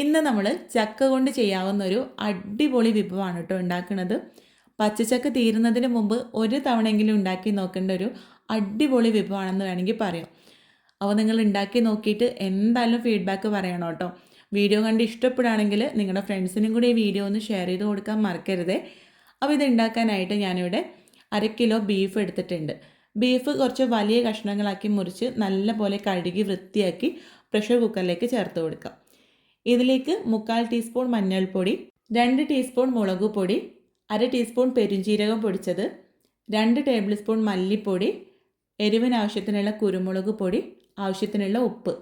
ഇന്ന് നമ്മൾ ചക്ക കൊണ്ട് ചെയ്യാവുന്ന ഒരു അടിപൊളി വിഭവമാണ് കേട്ടോ ഉണ്ടാക്കുന്നത്. പച്ചച്ചക്ക തീരുന്നതിന് മുമ്പ് ഒരു തവണയെങ്കിലും ഉണ്ടാക്കി നോക്കേണ്ട ഒരു അടിപൊളി വിഭവമാണെന്ന് വേണമെങ്കിൽ പറയാം. അപ്പോൾ നിങ്ങൾ ഉണ്ടാക്കി നോക്കിയിട്ട് എന്തായാലും ഫീഡ്ബാക്ക് പറയണം കേട്ടോ. വീഡിയോ കണ്ട് ഇഷ്ടപ്പെടുകയാണെങ്കിൽ നിങ്ങളുടെ ഫ്രണ്ട്സിനും കൂടി ഈ വീഡിയോ ഒന്ന് ഷെയർ ചെയ്ത് കൊടുക്കാൻ മറക്കരുത്. അപ്പോൾ ഇത് ഉണ്ടാക്കാനായിട്ട് ഞാനിവിടെ അര കിലോ ബീഫ് എടുത്തിട്ടുണ്ട്. ബീഫ് കുറച്ച് വലിയ കഷ്ണങ്ങളാക്കി മുറിച്ച് നല്ലപോലെ കഴുകി വൃത്തിയാക്കി പ്രഷർ കുക്കറിലേക്ക് ചേർത്ത് കൊടുക്കാം. ഇതിലേക്ക് മുക്കാൽ ടീസ്പൂൺ മഞ്ഞൾപ്പൊടി രണ്ട് ടീസ്പൂൺ മുളക് പൊടി അര ടീസ്പൂൺ പെരുംജീരകം പൊടിച്ചത് രണ്ട് ടേബിൾ സ്പൂൺ മല്ലിപ്പൊടി എരിവിന് ആവശ്യത്തിനുള്ള കുരുമുളക് പൊടി ആവശ്യത്തിനുള്ള ഉപ്പ്.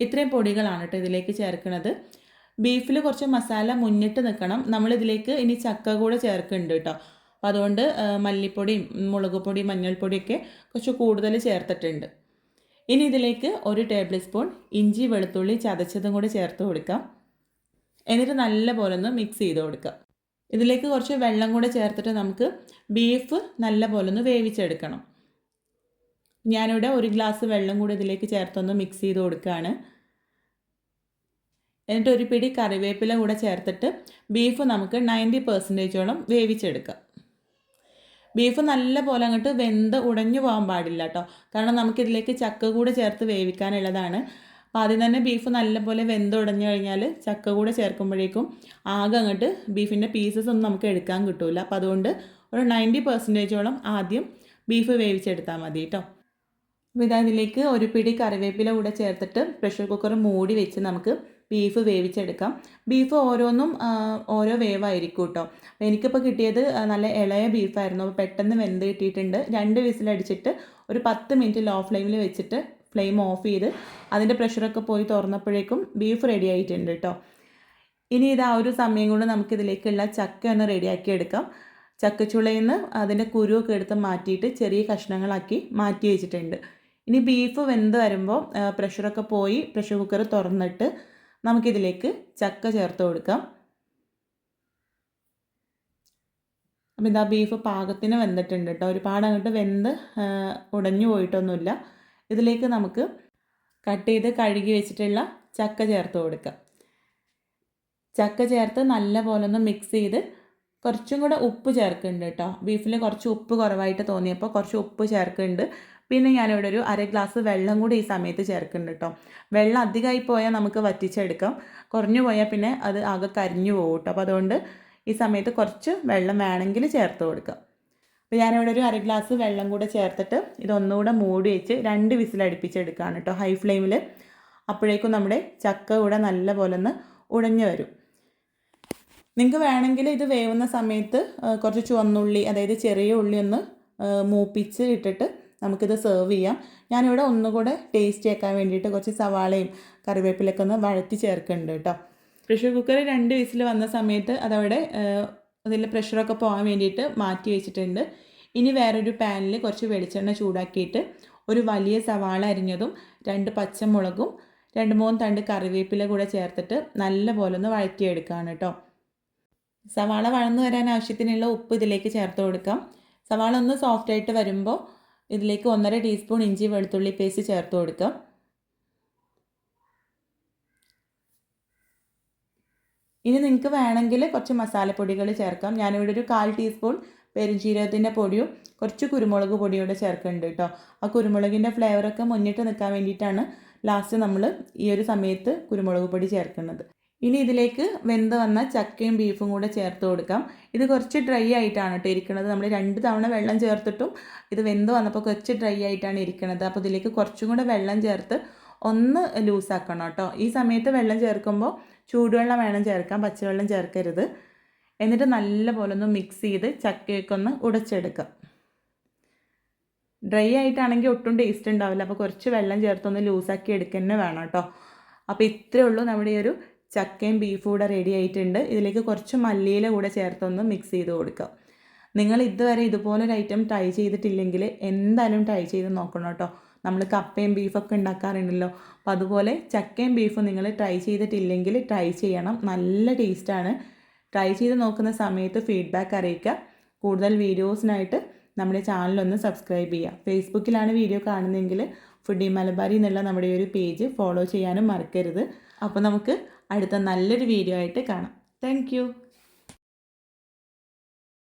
ഇത്രയും പൊടികളാണ് കേട്ടോ ഇതിലേക്ക് ചേർക്കുന്നത്. ബീഫിൽ കുറച്ച് മസാല മുന്നിട്ട് നിൽക്കണം. നമ്മളിതിലേക്ക് ഇനി ചക്ക കൂടെ ചേർക്കുന്നുണ്ട് കേട്ടോ അപ്പോൾ അതുകൊണ്ട് മല്ലിപ്പൊടിയും മുളക് പൊടി മഞ്ഞൾപ്പൊടിയൊക്കെ കുറച്ച് കൂടുതൽ ചേർത്തിട്ടുണ്ട്. ഇനി ഇതിലേക്ക് ഒരു ടേബിൾ സ്പൂൺ ഇഞ്ചി വെളുത്തുള്ളി ചതച്ചതും കൂടി ചേർത്ത് കൊടുക്കാം. എന്നിട്ട് നല്ല പോലെ ഒന്ന് മിക്സ് ചെയ്ത് കൊടുക്കാം. ഇതിലേക്ക് കുറച്ച് വെള്ളം കൂടെ ചേർത്തിട്ട് നമുക്ക് ബീഫ് നല്ല പോലെ ഒന്ന് വേവിച്ചെടുക്കണം. ഞാനിവിടെ ഒരു ഗ്ലാസ് വെള്ളം കൂടി ഇതിലേക്ക് ചേർത്തൊന്ന് മിക്സ് ചെയ്ത് കൊടുക്കുകയാണ്. എന്നിട്ട് ഒരു പിടി കറിവേപ്പില കൂടെ ചേർത്തിട്ട് ബീഫ് നമുക്ക് നയന്റി പെർസെന്റേജോളം വേവിച്ചെടുക്കാം. ബീഫ് നല്ല പോലെ അങ്ങോട്ട് വെന്ത് ഉടഞ്ഞു പോകാൻ പാടില്ല കേട്ടോ കാരണം നമുക്കിതിലേക്ക് ചക്ക കൂടെ ചേർത്ത് വേവിക്കാനുള്ളതാണ്. അപ്പോൾ ആദ്യം തന്നെ ബീഫ് നല്ലപോലെ വെന്ത് ഉടഞ്ഞു കഴിഞ്ഞാൽ ചക്ക കൂടെ ചേർക്കുമ്പോഴേക്കും ആകെ അങ്ങോട്ട് ബീഫിന്റെ പീസസ് ഒന്നും നമുക്ക് എടുക്കാൻ കിട്ടില്ല അപ്പോൾ അതുകൊണ്ട് ഒരു നയന്റി പെർസെന്റേജോളം ആദ്യം ബീഫ് വേവിച്ചെടുത്താൽ മതി കേട്ടോ അപ്പോൾ ഇതാ ഇതിലേക്ക് ഒരു പിടി കറിവേപ്പില കൂടെ ചേർത്തിട്ട് പ്രഷർ കുക്കർ മൂടി വെച്ച് നമുക്ക് ബീഫ് വേവിച്ചെടുക്കാം. ബീഫ് ഓരോന്നും ഓരോ വേവായിരിക്കും കേട്ടോ എനിക്കിപ്പോൾ കിട്ടിയത് നല്ല ഇളയ ബീഫായിരുന്നു അപ്പോൾ പെട്ടെന്ന് വെന്ത് കിട്ടിയിട്ടുണ്ട്. രണ്ട് വിസിലടിച്ചിട്ട് ഒരു പത്ത് മിനിറ്റ് ലോ ഫ്ലെയിമിൽ വെച്ചിട്ട് ഫ്ലെയിം ഓഫ് ചെയ്ത് അതിന്റെ പ്രഷറൊക്കെ പോയി തുറന്നപ്പോഴേക്കും ബീഫ് റെഡി ആയിട്ടുണ്ട് കേട്ടോ ഇനി ഇത് ആ ഒരു സമയം കൊണ്ട് നമുക്കിതിലേക്കുള്ള ചക്ക ഒന്ന് റെഡിയാക്കി എടുക്കാം. ചക്കച്ചുളയിൽ നിന്ന് അതിന്റെ കുരുവൊക്കെ എടുത്ത് മാറ്റിയിട്ട് ചെറിയ കഷ്ണങ്ങളാക്കി മാറ്റി വെച്ചിട്ടുണ്ട്. ഇനി ബീഫ് വെന്ത് വരുമ്പോൾ പ്രഷറൊക്കെ പോയി പ്രഷർ കുക്കർ തുറന്നിട്ട് നമുക്കിതിലേക്ക് ചക്ക ചേർത്ത് കൊടുക്കാം. അപ്പോൾ ഇതാ ബീഫ് പാകത്തിന് വെന്തിട്ടുണ്ട് കേട്ടോ ഒരുപാട് അങ്ങോട്ട് വെന്ത് ഉടഞ്ഞു പോയിട്ടൊന്നുമില്ല. ഇതിലേക്ക് നമുക്ക് കട്ട് ചെയ്ത് കഴുകി വെച്ചിട്ടുള്ള ചക്ക ചേർത്ത് കൊടുക്കാം. ചക്ക ചേർത്ത് നല്ല പോലെ ഒന്ന് മിക്സ് ചെയ്ത് കുറച്ചും കൂടെ ഉപ്പ് ചേർക്കുന്നുണ്ട് കേട്ടോ ബീഫിൽ കുറച്ച് ഉപ്പ് കുറവായിട്ട് തോന്നിയപ്പോൾ കുറച്ച് ഉപ്പ് ചേർക്കുന്നുണ്ട്. പിന്നെ ഞാനിവിടെ ഒരു അര ഗ്ലാസ് വെള്ളം കൂടി ഈ സമയത്ത് ചേർക്കുന്നുണ്ട് കേട്ടോ വെള്ളം അധികമായി പോയാൽ നമുക്ക് വറ്റിച്ചെടുക്കാം. കുറഞ്ഞു പോയാൽ പിന്നെ അത് ആകെ കരിഞ്ഞു പോകും കേട്ടോ അപ്പോൾ അതുകൊണ്ട് ഈ സമയത്ത് കുറച്ച് വെള്ളം വേണമെങ്കിൽ ചേർത്ത് കൊടുക്കാം. അപ്പോൾ ഞാനിവിടെ ഒരു അര ഗ്ലാസ് വെള്ളം കൂടെ ചേർത്തിട്ട് ഇതൊന്നുകൂടെ മൂടി വെച്ച് രണ്ട് വിസിൽ അടുപ്പിച്ചെടുക്കുകയാണ് കേട്ടോ ഹൈ ഫ്ലെയിമിൽ അപ്പോഴേക്കും നമ്മുടെ ചക്ക കൂടെ നല്ല പോലെ ഒന്ന് ഉടഞ്ഞു വരും. നിങ്ങൾക്ക് വേണമെങ്കിൽ ഇത് വേവുന്ന സമയത്ത് കുറച്ച് ചുവന്നുള്ളി അതായത് ചെറിയ ഉള്ളി ഒന്ന് മൂപ്പിച്ച് ഇട്ടിട്ട് നമുക്കിത് സെർവ് ചെയ്യാം. ഞാനിവിടെ ഒന്നുകൂടെ ടേസ്റ്റ് ആക്കാൻ വേണ്ടിയിട്ട് കുറച്ച് സവാളയും കറിവേപ്പിലൊക്കെ ഒന്ന് വഴറ്റി ചേർക്കുന്നുണ്ട് കേട്ടോ. പ്രഷർ കുക്കർ രണ്ട് വിസിൽ വന്ന സമയത്ത് അതവിടെ അതിൽ പ്രഷറൊക്കെ പോകാൻ വേണ്ടിയിട്ട് മാറ്റി വെച്ചിട്ടുണ്ട്. ഇനി വേറൊരു പാനിൽ കുറച്ച് വെളിച്ചെണ്ണ ചൂടാക്കിയിട്ട് ഒരു വലിയ സവാള അരിഞ്ഞതും രണ്ട് പച്ചമുളകും രണ്ട് മൂന്ന് തണ്ട് കറിവേപ്പില കൂടെ ചേർത്തിട്ട് നല്ല പോലെ ഒന്ന് വഴറ്റിയെടുക്കുകയാണ് കേട്ടോ. സവാള വഴന്നു വരാൻ ആവശ്യത്തിനുള്ള ഉപ്പ് ഇതിലേക്ക് ചേർത്ത് കൊടുക്കാം. സവാള ഒന്ന് സോഫ്റ്റ് ആയിട്ട് വരുമ്പോൾ ഇതിലേക്ക് ഒന്നര ടീസ്പൂൺ ഇഞ്ചി വെളുത്തുള്ളി പേസ്റ്റ് ചേർത്ത് കൊടുക്കാം. ഇനി നിങ്ങൾക്ക് വേണമെങ്കിൽ കുറച്ച് മസാലപ്പൊടികൾ ചേർക്കാം. ഞാനിവിടെ ഒരു കാൽ ടീസ്പൂൺ പെരുംജീരകത്തിന്റെ പൊടിയും കുറച്ച് കുരുമുളക് പൊടിയും ചേർക്കുന്നുണ്ട് കേട്ടോ. ആ കുരുമുളകിന്റെ ഫ്ലേവറൊക്കെ മുന്നിട്ട് നിൽക്കാൻ വേണ്ടിയിട്ടാണ് ലാസ്റ്റ് നമ്മൾ ഈ ഒരു സമയത്ത് കുരുമുളക് പൊടി ചേർക്കുന്നത്. ഇനി ഇതിലേക്ക് വെന്ത് വന്ന ചക്കയും ബീഫും കൂടെ ചേർത്ത് കൊടുക്കാം. ഇത് കുറച്ച് ഡ്രൈ ആയിട്ടാണ് കേട്ടോ ഇരിക്കുന്നത് നമ്മൾ രണ്ട് തവണ വെള്ളം ചേർത്തിട്ടും ഇത് വെന്ത് വന്നപ്പോൾ കുറച്ച് ഡ്രൈ ആയിട്ടാണ് ഇരിക്കുന്നത് അപ്പോൾ ഇതിലേക്ക് കുറച്ചും കൂടെ വെള്ളം ചേർത്ത് ഒന്ന് ലൂസാക്കണം കേട്ടോ ഈ സമയത്ത് വെള്ളം ചേർക്കുമ്പോൾ ചൂടുവെള്ളം വേണം ചേർക്കാം പച്ചവെള്ളം ചേർക്കരുത്. എന്നിട്ട് നല്ല പോലെ ഒന്ന് മിക്സ് ചെയ്ത് ചക്കയൊക്കെ ഒന്ന് ഉടച്ചെടുക്കാം. ഡ്രൈ ആയിട്ടാണെങ്കിൽ ഒട്ടും ടേസ്റ്റ് ഉണ്ടാവില്ല. അപ്പോൾ കുറച്ച് വെള്ളം ചേർത്തൊന്ന് ലൂസാക്കി എടുക്കുക തന്നെ വേണം കേട്ടോ അപ്പോൾ ഇത്രയേ ഉള്ളൂ നമ്മുടെ ഈ ഒരു ചക്കയും ബീഫും കൂടെ റെഡി ആയിട്ടുണ്ട്. ഇതിലേക്ക് കുറച്ച് മല്ലിയില കൂടെ ചേർത്തൊന്ന് മിക്സ് ചെയ്ത് കൊടുക്കുക നിങ്ങൾ ഇതുവരെ ഇതുപോലൊരു ഐറ്റം ട്രൈ ചെയ്തിട്ടില്ലെങ്കിൽ എന്തായാലും ട്രൈ ചെയ്ത് നോക്കണം കേട്ടോ. നമ്മൾ കപ്പയും ബീഫൊക്കെ ഉണ്ടാക്കാറുണ്ടല്ലോ. അപ്പോൾ അതുപോലെ ചക്കയും ബീഫും നിങ്ങൾ ട്രൈ ചെയ്തിട്ടില്ലെങ്കിൽ ട്രൈ ചെയ്യണം. നല്ല ടേസ്റ്റാണ് ട്രൈ ചെയ്ത് നോക്കുന്ന സമയത്ത് ഫീഡ്ബാക്ക് അറിയിക്കുക കൂടുതൽ വീഡിയോസിനായിട്ട് നമ്മുടെ ചാനലൊന്ന് സബ്സ്ക്രൈബ് ചെയ്യുക. ഫേസ്ബുക്കിലാണ് വീഡിയോ കാണുന്നതെങ്കിൽ ഫുഡി മലബാരി എന്നുള്ള നമ്മുടെ ഒരു പേജ് ഫോളോ ചെയ്യാനും മറക്കരുത്. അപ്പോൾ നമുക്ക് അടുത്ത നല്ലൊരു വീഡിയോ ആയിട്ട് കാണാം. താങ്ക്